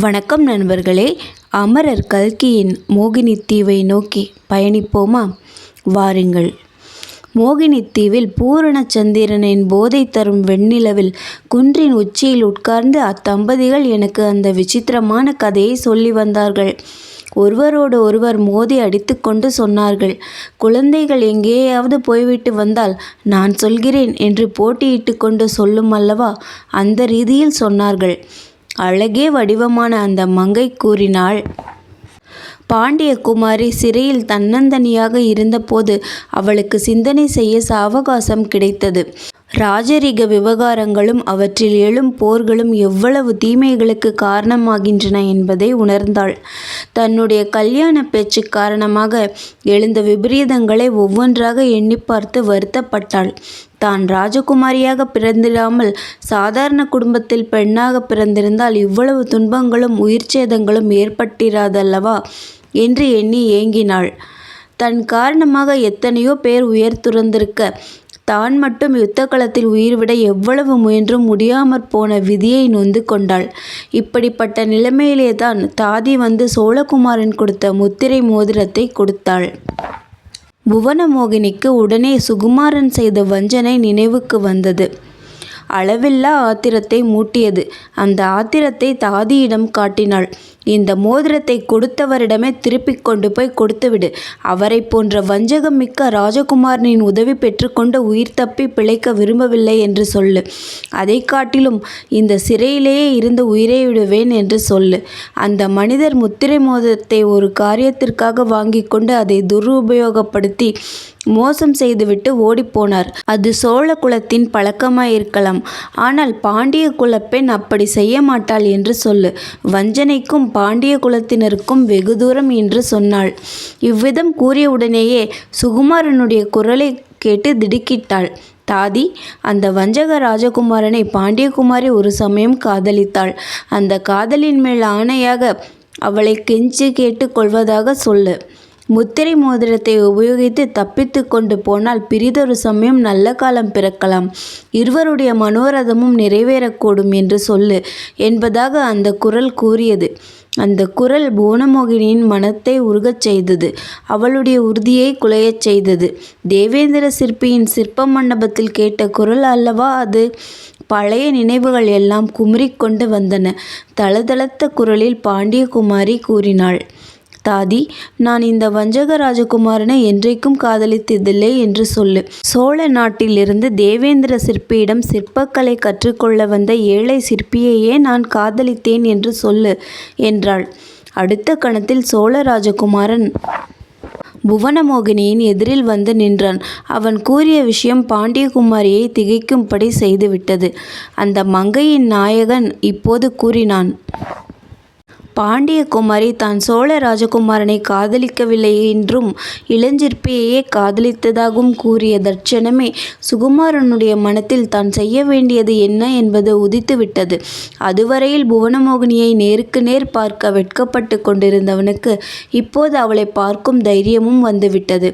வணக்கம் நண்பர்களே. அமரர் கல்கியின் மோகினி தீவை நோக்கி பயணிப்போமா? வாருங்கள். மோகினி தீவில் பூரணச்சந்திரனின் போதை தரும் வெண்ணிலவில் குன்றின் உச்சியில் உட்கார்ந்து அத்தம்பதிகள் எனக்கு அந்த விசித்திரமான கதையை சொல்லி வந்தார்கள். ஒருவரோடு ஒருவர் மோதி அடித்துக்கொண்டு சொன்னார்கள் குழந்தைகள் எங்கேயாவது போய்விட்டு வந்தால் நான் சொல்கிறேன் என்று போட்டியிட்டு கொண்டு சொல்லும் அல்லவா? அந்த ரீதியில் சொன்னார்கள். அழகே வடிவமான அந்த மங்கை கூறினாள். பாண்டிய குமாரி சிறையில் தன்னந்தனியாக இருந்தபோது அவளுக்கு சிந்தனை செய்ய சாவகாசம் கிடைத்தது. ராஜரிக விவகாரங்களும் அவற்றில் எழும் போர்களும் எவ்வளவு தீமைகளுக்கு காரணமாகின்றன என்பதை உணர்ந்தாள். தன்னுடைய கல்யாண பேச்சு காரணமாக எழுந்த விபரீதங்களை ஒவ்வொன்றாக எண்ணி பார்த்து வருத்தப்பட்டாள். தான் ராஜகுமாரியாக பிறந்திராமல் சாதாரண குடும்பத்தில் பெண்ணாக பிறந்திருந்தால் இவ்வளவு துன்பங்களும் உயிர் சேதங்களும் ஏற்பட்டிராதல்லவா? என்று எண்ணி ஏங்கினாள். தன் காரணமாக எத்தனையோ பேர் உயர் துறந்திருக்க தான் மட்டும் யுத்த களத்தில் உயிர்விட எவ்வளவு முயன்றும் முடியாமற் போன விதியை நொந்து கொண்டாள். இப்படிப்பட்ட நிலைமையிலே தான் தாதி வந்து சோழகுமாரன் கொடுத்த முத்திரை மோதிரத்தை கொடுத்தாள். புவனமோகினிக்கு உடனே சுகுமாரன் செய்த வஞ்சனை நினைவுக்கு வந்தது. அளவில்லா ஆத்திரத்தை மூட்டியது. அந்த ஆத்திரத்தை தாதியிடம் காட்டினாள். இந்த மோதிரத்தை கொடுத்தவரிடமே திருப்பிக் கொண்டு போய் கொடுத்துவிடு. அவரை போன்ற வஞ்சகம் மிக்க ராஜகுமாரனின் உதவி பெற்றுக்கொண்டு உயிர் தப்பி பிழைக்க விரும்பவில்லை என்று சொல்லு. அதை காட்டிலும் இந்த சிறையிலேயே இருந்து உயிரை விடுவேன் என்று சொல்லு. அந்த மனிதர் முத்திரை மோதிரத்தை ஒரு காரியத்திற்காக வாங்கி கொண்டு அதை துருபயோகப்படுத்தி மோசம் செய்துவிட்டு ஓடிப்போனார் அது சோழ குலத்தின் பழக்கமாயிருக்கலாம். ஆனால் பாண்டிய குலப்பெண் அப்படி செய்ய மாட்டாள் என்று சொல்லு. வஞ்சனைக்கும் பாண்டிய குலத்தினருக்கும் வெகு தூரம் என்று சொன்னாள். இவ்விதம் கூறியவுடனேயே சுகுமாரனுடைய குரலை கேட்டு திடுக்கிட்டாள். தாதி அந்த வஞ்சக ராஜகுமாரனை பாண்டியகுமாரி ஒரு சமயம் காதலித்தாள். அந்த காதலின் மேல் ஆணையாக அவளை கெஞ்சி கேட்டு கொள்வதாக சொல்லு. முத்திரை மோதிரத்தை உபயோகித்து தப்பித்து கொண்டு போனால் பிரிதொரு சமயம் நல்ல காலம் பிறக்கலாம். இருவருடைய மனோரதமும் நிறைவேறக்கூடும் என்று சொல்லு என்பதாக அந்த குரல் கூறியது. அந்த குரல் புவனமோகினியின் மனத்தை உருகச் செய்தது. அவளுடைய உறுதியை குலையச் செய்தது. தேவேந்திர சிற்பியின் சிற்ப மண்டபத்தில் கேட்ட குரல் அல்லவா அது? பழைய நினைவுகள் எல்லாம் குமுறிக்கொண்டு வந்தன. தளதளத்த குரலில் பாண்டியகுமாரி கூறினாள். தாதி நான் இந்த வஞ்சக ராஜகுமாரனை என்றைக்கும் காதலித்ததில்லை என்று சொல்லு. சோழ நாட்டிலிருந்து தேவேந்திர சிற்பியிடம் சிற்பக்கலை கற்றுக்கொள்ள வந்த ஏழை சிற்பியையே நான் காதலித்தேன் என்று சொல்லு என்றாள். அடுத்த கணத்தில் சோழ ராஜகுமாரன் புவனமோகினியின் எதிரில் வந்து நின்றான். அவன் கூறிய விஷயம் பாண்டியகுமாரியை திகைக்கும்படி செய்துவிட்டது. அந்த மங்கையின் நாயகன் இப்போது கூறினான். பாண்டியகுமாரி தான் சோழ ராஜகுமாரனை காதலிக்கவில்லை என்றும் இளஞ்சிற்பியையே காதலித்ததாகவும் கூறிய தட்சணமே சுகுமாரனுடைய மனத்தில் தான் செய்ய வேண்டியது என்ன என்பது உதித்துவிட்டது. அதுவரையில் புவனமோகினியை நேருக்கு நேர் பார்க்க வெட்கப்பட்டு கொண்டிருந்தவனுக்கு இப்போது அவளை பார்க்கும் தைரியமும் வந்துவிட்டது.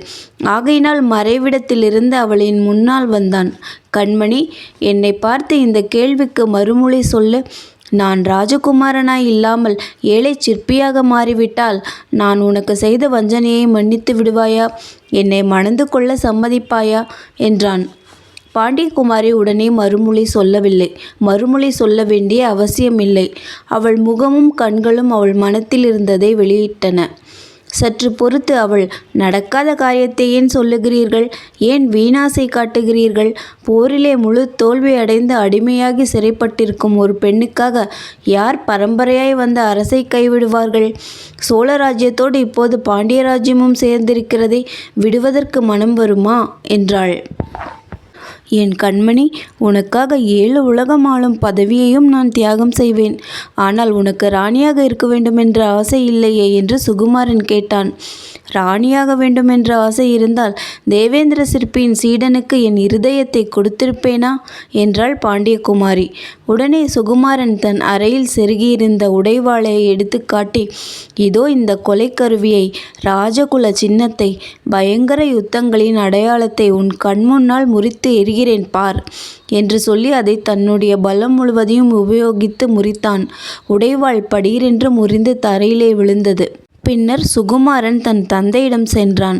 ஆகையினால் மறைவிடத்திலிருந்து அவளின் முன்னால் வந்தான். கண்மணி என்னை பார்த்து இந்த கேள்விக்கு மறுமொழி சொல்லு. நான் ராஜகுமாரனாய் இல்லாமல் ஏழை சிற்பியாக மாறிவிட்டால் நான் உனக்கு செய்த வஞ்சனையை மன்னித்து விடுவாயா? என்னை மணந்து கொள்ள சம்மதிப்பாயா? என்றான். பாண்டியகுமாரி உடனே மறுமொழி சொல்லவில்லை. மறுமொழி சொல்ல வேண்டிய அவசியமில்லை. அவள் முகமும் கண்களும் அவள் மனத்தில் இருந்ததை வெளியிட்டன. சற்று பொறுத்து அவள் நடக்காத காரியத்தை ஏன் சொல்லுகிறீர்கள்? ஏன் வீணாசை காட்டுகிறீர்கள்? போரிலே முழு தோல்வி அடைந்து அடிமையாகி சிறைப்பட்டிருக்கும் ஒரு பெண்ணுக்காக யார் பரம்பரையாய் வந்த அரசை கைவிடுவார்கள்? சோழ ராஜ்யத்தோடு இப்போது பாண்டிய ராஜ்யமும் சேர்ந்திருக்கிறதை விடுவதற்கு மனம் வருமா? என்றாள். என் கண்மணி உனக்காக ஏழு உலகம் ஆளும் பதவியையும் நான் தியாகம் செய்வேன். ஆனால் உனக்கு ராணியாக இருக்க வேண்டுமென்ற ஆசை இல்லையே என்று சுகுமாரன் கேட்டான். ராணியாக வேண்டுமென்ற ஆசை இருந்தால் தேவேந்திர சிற்பியின் சீடனுக்கு என் இருதயத்தை கொடுத்திருப்பேனா? என்றாள் பாண்டியகுமாரி. உடனே சுகுமாரன் தன் அறையில் செருகியிருந்த உடைவாளையை எடுத்து காட்டி இதோ இந்த கொலைக்கருவியை ராஜகுல சின்னத்தை பயங்கர யுத்தங்களின் அடையாளத்தை உன் கண்முன்னால் முறித்து எரிகிறேன் பார் என்று சொல்லி அதை தன்னுடைய பலம் முழுவதையும் உபயோகித்து முறித்தான். உடைவாள் படீரென்று முறிந்து தரையிலே விழுந்தது. பின்னர் சுகுமாரன் தன் தந்தையிடம் சென்றான்.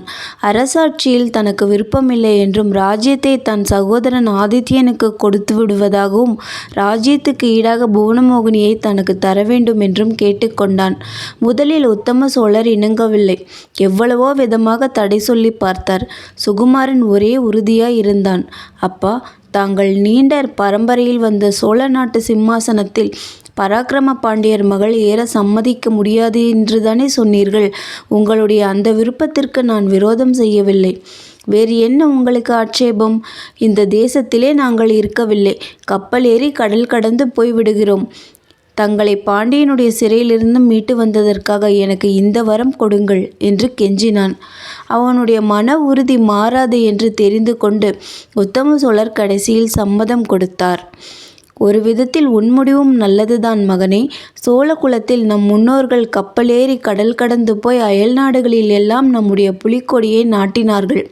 அரசாட்சியில் தனக்கு விருப்பமில்லை என்றும் ராஜ்யத்தை தன் சகோதரன் ஆதித்யனுக்கு கொடுத்து விடுவதாகவும் ராஜ்யத்துக்கு ஈடாக புவனமோகினியை தனக்கு தர வேண்டும் என்றும் கேட்டுக்கொண்டான் முதலில் உத்தம சோழர் இணங்கவில்லை. எவ்வளவோ விதமாக தடை சொல்லி பார்த்தார். சுகுமாரன் ஒரே உறுதியாய் இருந்தான். அப்பா தாங்கள் நீண்ட பரம்பரையில் வந்த சோழ நாட்டு சிம்மாசனத்தில் பராக்கிரம பாண்டியர் மகள் ஏற சம்மதிக்க முடியாது என்றுதானே சொன்னீர்கள். உங்களுடைய அந்த விருப்பத்திற்கு நான் விரோதம் செய்யவில்லை. வேறு என்ன உங்களுக்கு ஆட்சேபம்? இந்த தேசத்திலே நாங்கள் இருக்கவில்லை. கப்பல் ஏறி கடல் கடந்து போய் விடுகிறோம் தங்களை பாண்டியனுடைய சிறையிலிருந்து மீட்டு வந்ததற்காக எனக்கு இந்த வரம் கொடுங்கள் என்று கெஞ்சினான். அவனுடைய மன உறுதி மாறாது என்று தெரிந்து கொண்டு உத்தம சோழர் கடைசியில் சம்மதம் கொடுத்தார். ஒரு விதத்தில் உன் முடிவும் நல்லதுதான் மகனே. சோழ குலத்தில் நம் முன்னோர்கள் கப்பலேறி கடல் கடந்து போய் அயல் நாடுகளில் எல்லாம் நம்முடைய புலிக்கொடியை நாட்டினார்கள்.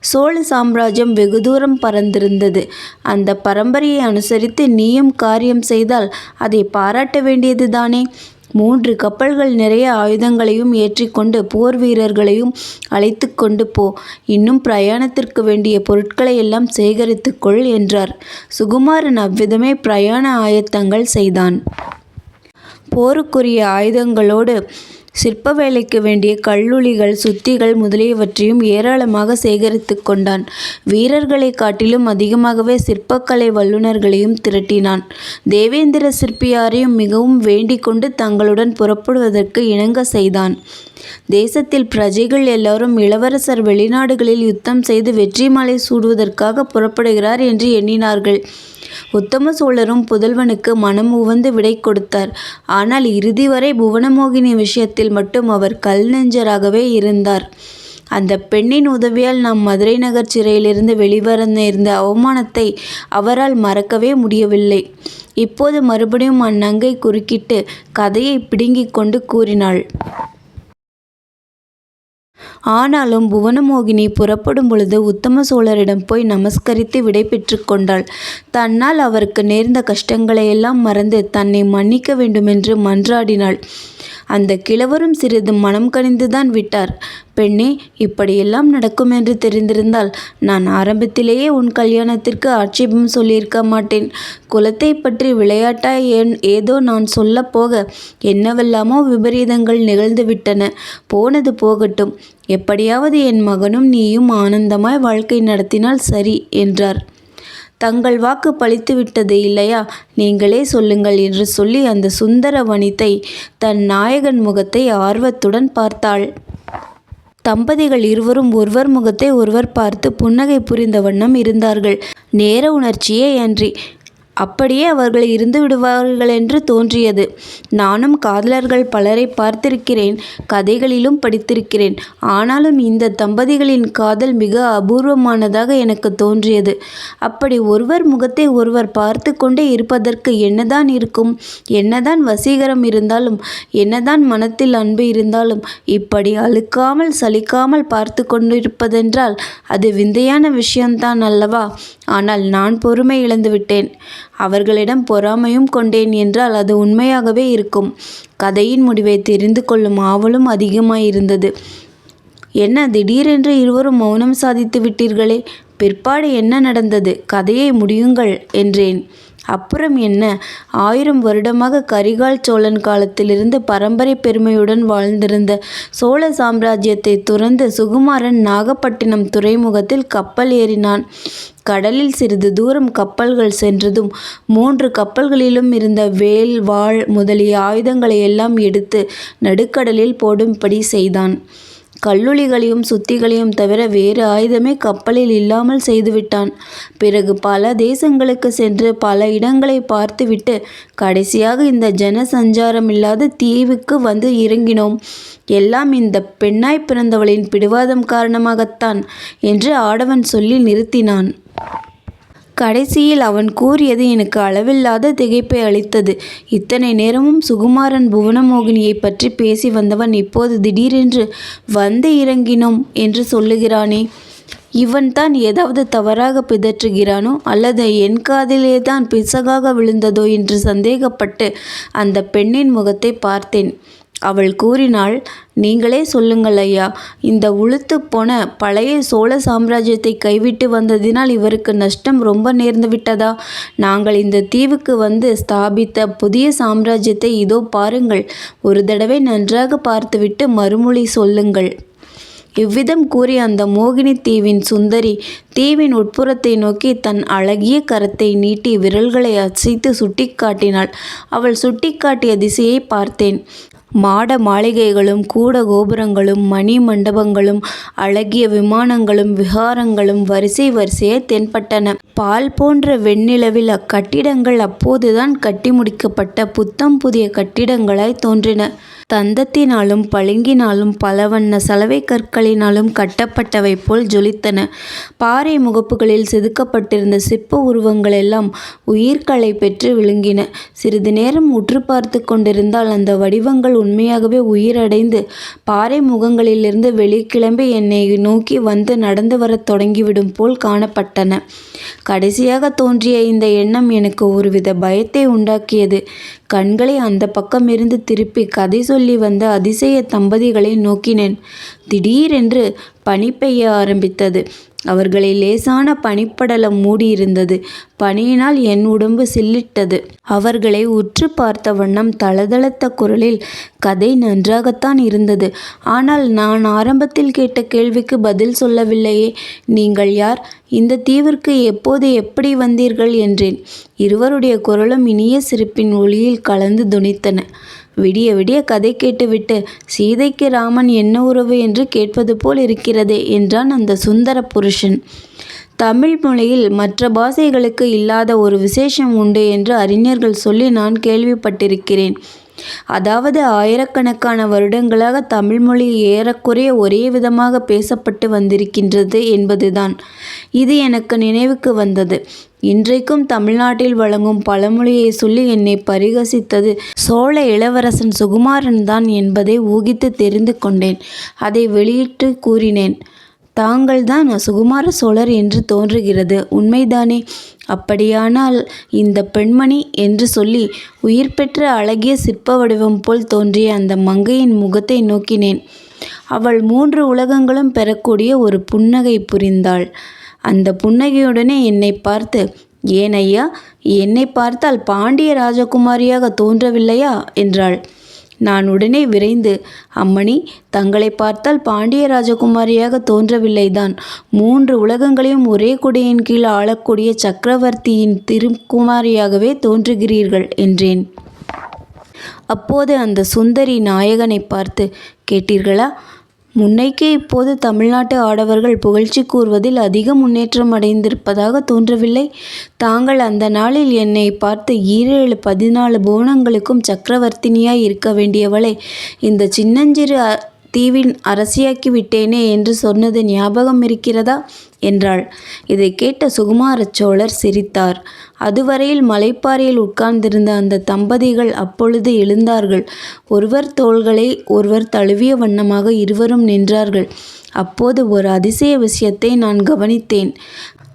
சோழ சாம்ராஜ்யம் வெகு தூரம் பறந்திருந்தது அந்த பரம்பரையை அனுசரித்து நீயும் காரியம் செய்தால் அதை பாராட்ட வேண்டியதுதானே? மூன்று கப்பல்கள் நிறைய ஆயுதங்களையும் ஏற்றிக்கொண்டு போர் வீரர்களையும் அழைத்து கொண்டு போ. இன்னும் பிரயாணத்திற்கு வேண்டிய பொருட்களை எல்லாம் சேகரித்துக்கொள் என்றார். சுகுமாரன் அவ்விதமே பிரயாண ஆயத்தங்கள் செய்தான். போருக்குரிய ஆயுதங்களோடு சிற்ப வேலைக்கு வேண்டிய கல்லுளிகள் சுத்திகள் முதலியவற்றையும் ஏராளமாக சேகரித்து கொண்டான். வீரர்களை காட்டிலும் அதிகமாகவே சிற்பக்கலை வல்லுநர்களையும் திரட்டினான். தேவேந்திர சிற்பியாரையும் மிகவும் வேண்டிக் கொண்டு தங்களுடன் புறப்படுவதற்கு இணங்க செய்தான். தேசத்தில் பிரஜைகள் எல்லாரும் இளவரசர் வெளிநாடுகளில் யுத்தம் செய்து வெற்றி மாலை சூடுவதற்காக புறப்படுகிறார் என்று எண்ணினார்கள். உத்தம சோழரும் புதல்வனுக்கு மனம் உவந்து விடை கொடுத்தார். ஆனால் இறுதி வரை புவனமோகினி விஷயத்தில் மட்டும் அவர் கல் நெஞ்சராகவே இருந்தார். அந்த பெண்ணின் உதவியால் நாம் மதுரை நகர் சிறையிலிருந்து வெளிவர இருந்த அவமானத்தை அவரால் மறக்கவே முடியவில்லை. இப்போது மறுபடியும் அந்நங்கை குறுக்கிட்டு கதையை பிடுங்கிக் கொண்டு கூறினாள். ஆனாலும் புவனமோகினி புறப்படும் பொழுது உத்தம சோழரிடம் போய் நமஸ்கரித்து விடை பெற்று கொண்டாள். தன்னால் அவருக்கு நேர்ந்த கஷ்டங்களையெல்லாம் மறந்து தன்னை மன்னிக்க வேண்டுமென்று மன்றாடினாள். அந்த கிழவரும் சிறிது மனம் கனிந்துதான் விட்டார். பெண்ணே இப்படியெல்லாம் நடக்கும் என்று தெரிந்திருந்தால் நான் ஆரம்பத்திலேயே உன் கல்யாணத்திற்கு ஆட்சேபம் சொல்லியிருக்க மாட்டேன். குலத்தை பற்றி விளையாட்டாய் ஏதோ நான் சொல்ல போக என்னவெல்லாமோ விபரீதங்கள் நிகழ்ந்து விட்டன. போனது போகட்டும். எப்படியாவது என் மகனும் நீயும் ஆனந்தமாய் வாழ்க்கை நடத்தினால் சரி என்றார். தங்கள் வாக்கு பழித்துவிட்டது இல்லையா? நீங்களே சொல்லுங்கள் என்று சொல்லி அந்த சுந்தர வனிதை தன் நாயகன் முகத்தை ஆர்வத்துடன் பார்த்தாள். தம்பதிகள் இருவரும் ஒருவர் முகத்தை ஒருவர் பார்த்து புன்னகை புரிந்த வண்ணம் இருந்தார்கள். நேர உணர்ச்சியே அன்றி அப்படியே அவர்கள் இருந்து விடுவார்கள் என்று தோன்றியது. நானும் காதலர்கள் பலரை பார்த்திருக்கிறேன் கதைகளிலும் படித்திருக்கிறேன். ஆனாலும் இந்த தம்பதிகளின் காதல் மிக அபூர்வமானதாக எனக்கு தோன்றியது. அப்படி ஒருவர் முகத்தை ஒருவர் பார்த்து கொண்டே இருப்பதற்கு என்னதான் இருக்கும்? என்னதான் வசீகரம் இருந்தாலும் என்னதான் மனத்தில் அன்பு இருந்தாலும் இப்படி அழுக்காமல் சலிக்காமல் பார்த்து கொண்டிருப்பதென்றால் அது விந்தையான விஷயம்தான் அல்லவா? ஆனால் நான் பொறுமை இழந்துவிட்டேன் அவர்களிடம் பொறாமையும் கொண்டேன் என்றால் அது உண்மையாகவே இருக்கும். கதையின் முடிவை தெரிந்து கொள்ளும் ஆவலும் அதிகமாயிருந்தது. என்ன திடீரென்று இருவரும் மௌனம் சாதித்து விட்டீர்களே? பிற்பாடு என்ன நடந்தது? கதையை முடியுங்கள் என்றேன். அப்புறம் என்ன? ஆயிரம் வருடமாக கரிகால் சோழன் காலத்திலிருந்து பரம்பரை பெருமையுடன் வாழ்ந்திருந்த சோழ சாம்ராஜ்யத்தை துறந்து சுகுமாரன் நாகப்பட்டினம் துறைமுகத்தில் கப்பல் ஏறினான். கடலில் சிறிது தூரம் கப்பல்கள் சென்றதும் மூன்று கப்பல்களிலும் இருந்த வேல் வாள் முதலிய ஆயுதங்களை எல்லாம் எடுத்து நடுக்கடலில் போடும்படி செய்தான் கல்லுளிகளையும் சுத்திகளையும் தவிர வேறு ஆயுதமே கப்பலில் இல்லாமல் செய்துவிட்டான். பிறகு பல தேசங்களுக்கு சென்று பல இடங்களை பார்த்துவிட்டு கடைசியாக இந்த ஜன சஞ்சாரமில்லாத தீவுக்கு வந்து இறங்கினோம். எல்லாம் இந்த பெண்ணாய் பிறந்தவளின் பிடிவாதம் காரணமாகத்தான் என்று ஆடவன் சொல்லி நிறுத்தினான். கடைசியில் அவன் கூறியது எனக்கு அளவில்லாத திகைப்பை அளித்தது. இத்தனை நேரமும் சுகுமாரன் புவனமோகினியைப் பற்றி பேசி வந்தவன் இப்போது திடீரென்று வந்து இறங்கினோம் என்று சொல்லுகிறானே. இவன்தான் ஏதாவது தவறாக பிதற்றுகிறானோ அல்லது என் காதிலேதான் பிசகாக விழுந்ததோ என்று சந்தேகப்பட்டு அந்த பெண்ணின் முகத்தை பார்த்தேன். அவள் கூறினாள் நீங்களே சொல்லுங்கள் ஐயா. இந்த உளுத்துப் போன பழைய சோழ சாம்ராஜ்யத்தை கைவிட்டு வந்ததினால் இவருக்கு நஷ்டம் ரொம்ப நேர்ந்துவிட்டதா? நாங்கள் இந்த தீவுக்கு வந்து ஸ்தாபித்த புதிய சாம்ராஜ்யத்தை இதோ பாருங்கள். ஒரு தடவை நன்றாக பார்த்துவிட்டு மறுமொழி சொல்லுங்கள். இவ்விதம் கூறி அந்த மோகினி தீவின் சுந்தரி தீவின் உட்புறத்தை நோக்கி தன் அழகிய கரத்தை நீட்டி விரல்களை அசைத்து சுட்டிக்காட்டினாள் அவள் சுட்டிக்காட்டிய திசையை பார்த்தேன். மாட மாளிகைகளும் கூட கோபுரங்களும் மணி மண்டபங்களும் அழகிய விமானங்களும் விஹாரங்களும் வரிசை வரிசையாய்த் தென்பட்டன. பால் போன்ற வெண்ணிலவில் அக்கட்டிடங்கள் அப்போதுதான் கட்டி முடிக்கப்பட்ட புத்தம் புதிய கட்டிடங்களாய்த் தோன்றின. தந்தத்தினாலும் பளிங்கினாலும் பலவண்ண சலவைக் கற்களினாலும் கட்டப்பட்டவை போல் ஜொலித்தன. பாறை முகப்புகளில் செதுக்கப்பட்டிருந்த சிற்ப உருவங்களெல்லாம் உயிர்களை பெற்று விழுங்கின சிறிது நேரம் உற்று பார்த்து கொண்டிருந்தால் அந்த வடிவங்கள் உண்மையாகவே உயிரடைந்து பாறை முகங்களிலிருந்து வெளிக்கிளம்பி என்னை நோக்கி வந்து நடந்து வரத் தொடங்கிவிடும் போல் காணப்பட்டன. கடைசியாக தோன்றிய இந்த எண்ணம் எனக்கு ஒருவித பயத்தை உண்டாக்கியது. கண்களை அந்தப் பக்கமிருந்து திருப்பிக் கதை சொல்லி வந்த அதிசய தம்பதிகளை நோக்கினேன். திடீரென்று பனி பெய்ய ஆரம்பித்தது. அவர்களை லேசான பனிப்படலம் மூடியிருந்தது. பனியினால் என் உடம்பு சில்லிட்டது. அவர்களை உற்று பார்த்த வண்ணம் தளதளத்த குரலில் கதை நன்றாகத்தான் இருந்தது. ஆனால் நான் ஆரம்பத்தில் கேட்ட கேள்விக்கு பதில் சொல்லவில்லையே. நீங்கள் யார்? இந்த தீவிற்கு எப்போது எப்படி வந்தீர்கள்? என்றேன். இருவருடைய குரலும் இனிய சிரிப்பின் ஒளியில் கலந்து துணித்தன விடிய விடிய கதை கேட்டுவிட்டு சீதைக்கு ராமன் என்ன உறவு என்று கேட்பது போல் இருக்கிறதே என்றான் அந்த சுந்தர புருஷன். தமிழ் மொழியில் மற்ற பாஷைகளுக்கு இல்லாத ஒரு விசேஷம் உண்டு என்று அறிஞர்கள் சொல்லி நான் கேள்விப்பட்டிருக்கிறேன். அதாவது ஆயிரக்கணக்கான வருடங்களாக தமிழ் மொழி ஏறக்குறைய ஒரே விதமாக பேசப்பட்டு வந்திருக்கின்றது என்பதுதான். இது எனக்கு நினைவுக்கு வந்தது. இன்றைக்கும் தமிழ்நாட்டில் வழங்கும் பழமொழியை சொல்லி என்னை பரிகசித்தது சோழ இளவரசன் சுகுமாரன் தான் என்பதை ஊகித்து தெரிந்து கொண்டேன். அதை வெளியிட்டு கூறினேன். தாங்கள்தான் சுகுமார சோழர் என்று தோன்றுகிறது. உண்மைதானே? அப்படியானால் இந்த பெண்மணி? என்று சொல்லி உயிர் பெற்ற அழகிய சிற்ப வடிவம் போல் தோன்றிய அந்த மங்கையின் முகத்தை நோக்கினேன். அவள் மூன்று உலகங்களும் பெறக்கூடிய ஒரு புன்னகை புரிந்தாள். அந்த புன்னகையுடனே என்னை பார்த்து ஏன் ஐயா. என்னை பார்த்தால் பாண்டிய ராஜகுமாரியாக தோன்றவில்லையா? என்றாள். நான் உடனே விரைந்து அம்மணி தங்களை பார்த்தால் பாண்டிய ராஜகுமாரியாக தோன்றவில்லைதான். மூன்று உலகங்களையும் ஒரே குடையின் கீழ் ஆளக்கூடிய சக்கரவர்த்தியின் திருக்குமாரியாகவே தோன்றுகிறீர்கள் என்றேன். அப்போது அந்த சுந்தரி நாயகனைப் பார்த்து கேட்டீர்களா? முன்னைக்கே இப்போது தமிழ்நாட்டு ஆடவர்கள் புகழ்ச்சி கூறுவதில் அதிக முன்னேற்றம் அடைந்திருப்பதாக தோன்றவில்லை? தாங்கள் அந்த நாளில் என்னை பார்த்து ஈரேழு பதினாலு புவனங்களுக்கும் சக்கரவர்த்தினியாய் இருக்க வேண்டியவளை இந்த சின்னஞ்சிறு தீவின் அரசியாக்கி விட்டேனே என்று சொன்னது ஞாபகம் இருக்கிறதா என்றாள். இதைக் கேட்ட சுகுமார சோழர் சிரித்தார். அதுவரையில் மலைப்பாறையில் உட்கார்ந்திருந்த அந்த தம்பதிகள் அப்பொழுது எழுந்தார்கள். ஒருவர் தோள்களை ஒருவர் தழுவிய வண்ணமாக இருவரும் நின்றார்கள். அப்போது ஒரு அதிசய விஷயத்தை நான் கவனித்தேன்.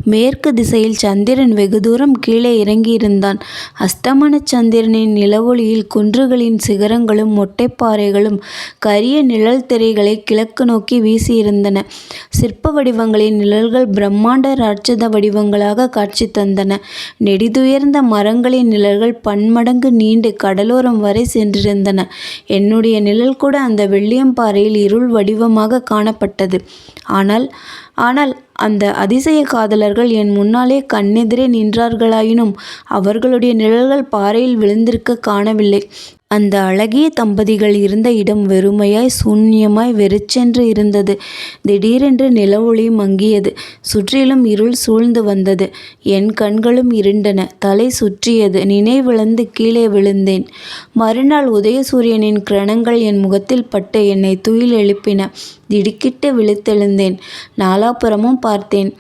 மேற்கு திசையில் சந்திரன் வெகு தூரம் கீழே இறங்கியிருந்தான். அஸ்தமன சந்திரனின் நிலவொளியில் குன்றுகளின் சிகரங்களும் மொட்டைப்பாறைகளும் கரிய நிழல் திரைகளை கிழக்கு நோக்கி வீசியிருந்தன. சிற்ப வடிவங்களின் நிழல்கள் பிரம்மாண்ட ராட்சத வடிவங்களாக காட்சி தந்தன. நெடிதுயர்ந்த மரங்களின் நிழல்கள் பன்மடங்கு நீண்டு கடலோரம் வரை சென்றிருந்தன. என்னுடைய நிழல் கூட அந்த வெள்ளியம்பாறையில் இருள் வடிவமாக காணப்பட்டது. ஆனால் ஆனால் அந்த அதிசய காதலர்கள் என் முன்னாலே கண்ணெதிரே நின்றார்களாயினும் அவர்களுடைய நிழல்கள் பாறையில் விழுந்திருக்க காணவில்லை. அந்த அழகிய தம்பதிகள் இருந்த இடம் வெறுமையாய் சூன்யமாய் வெறிச்சென்று இருந்தது. திடீரென்று நில ஒளி மங்கியது. சுற்றிலும் இருள் சூழ்ந்து வந்தது. என் கண்களும் இருண்டன. தலை சுற்றியது. நினைவிழந்து கீழே விழுந்தேன். மறுநாள் உதயசூரியனின் கிரணங்கள் என் முகத்தில் பட்டு என்னை துயில் எழுப்பின. திடுக்கிட்டு விழித்தெழுந்தேன். நாலாபுறமும் பார்த்தேன்.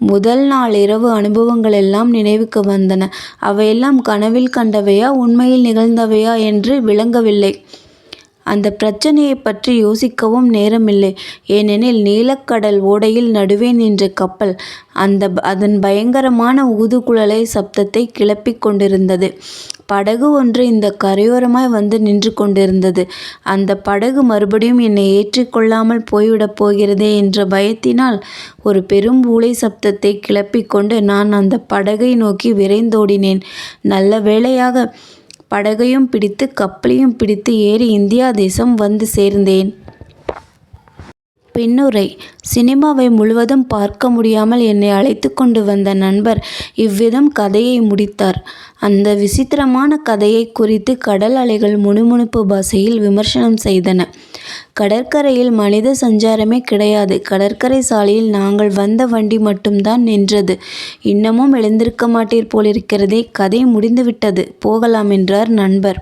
முதல் நாள் இரவு அனுபவங்கள் எல்லாம் நினைவுக்கு வந்தன. அவையெல்லாம் கனவில் கண்டவையா? உண்மையில் நிகழ்ந்தவையா? என்று விளங்கவில்லை. அந்த பிரச்சனையை பற்றி யோசிக்கவும் நேரமில்லை. ஏனெனில் நீலக்கடல் ஓடையில் நடுவே நின்ற கப்பல் அந்த அதன் பயங்கரமான ஊதுகுழலை சப்தத்தை கிளப்பிக் கொண்டிருந்தது. படகு ஒன்று இந்த கரையோரமாய் வந்து நின்று கொண்டிருந்தது. அந்த படகு மறுபடியும் என்னை ஏற்றிக்கொள்ளாமல் போய்விடப் போகிறதே என்ற பயத்தினால் ஒரு பெரும் ஊளை சப்தத்தை கிளப்பிக்கொண்டு நான் அந்த படகை நோக்கி விரைந்தோடினேன். நல்ல வேளையாக படகையும் பிடித்து கப்பலையும் பிடித்து ஏறி இந்தியா தேசம் வந்து சேர்ந்தேன். பின்னுரை. சினிமாவை முழுவதும் பார்க்க முடியாமல் என்னை அழைத்து கொண்டு வந்த நண்பர் இவ்விதம் கதையை முடித்தார். அந்த விசித்திரமான கதையை குறித்து கடல் அலைகள் முணுமுணுப்பு பாஷையில் விமர்சனம் செய்தன. கடற்கரையில் மனித சஞ்சாரமே கிடையாது. கடற்கரை சாலையில் நாங்கள் வந்த வண்டி மட்டும்தான் நின்றது. இன்னமும் எழுந்திருக்க மாட்டீர் போலிருக்கிறதே. கதை முடிந்துவிட்டது. போகலாம் என்றார் நண்பர்.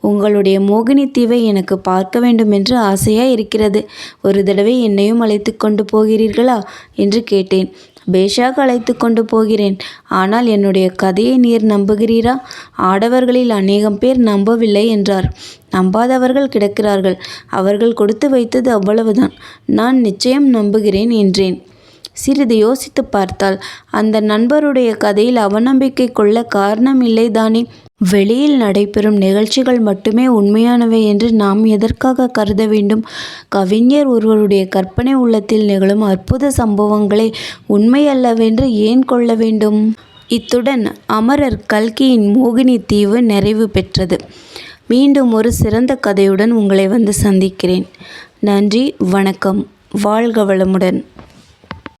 உங்களுடைய மோகினி தீவை எனக்கு பார்க்க வேண்டும் என்று ஆசையாக இருக்கிறது ஒரு தடவை என்னையும் அழைத்து கொண்டு போகிறீர்களா? என்று கேட்டேன். பேஷாக அழைத்து கொண்டு போகிறேன். ஆனால் என்னுடைய கதையை நீர் நம்புகிறீரா? ஆடவர்களில் அநேகம் பேர் நம்பவில்லை என்றார். நம்பாதவர்கள் கிடக்கிறார்கள். அவர்கள் கொடுத்து வைத்தது அவ்வளவுதான். நான் நிச்சயம் நம்புகிறேன் என்றேன். சிறிது யோசித்து பார்த்தால் அந்த நண்பருடைய கதையில் அவநம்பிக்கை கொள்ள காரணம் இல்லைதானே? வெளியில் நடைபெறும் நிகழ்ச்சிகள் மட்டுமே உண்மையானவை என்று நாம் எதற்காக கருத வேண்டும்? கவிஞர் ஒருவருடைய கற்பனை உள்ளத்தில் நிகழும் அற்புத சம்பவங்களை உண்மையல்லவென்று ஏன் கொள்ள வேண்டும்? இத்துடன் அமரர் கல்கியின் மோகினி தீவு நிறைவு பெற்றது. மீண்டும் ஒரு சிறந்த கதையுடன் உங்களை வந்து சந்திக்கிறேன். நன்றி வணக்கம். வாழ்க வளமுடன்.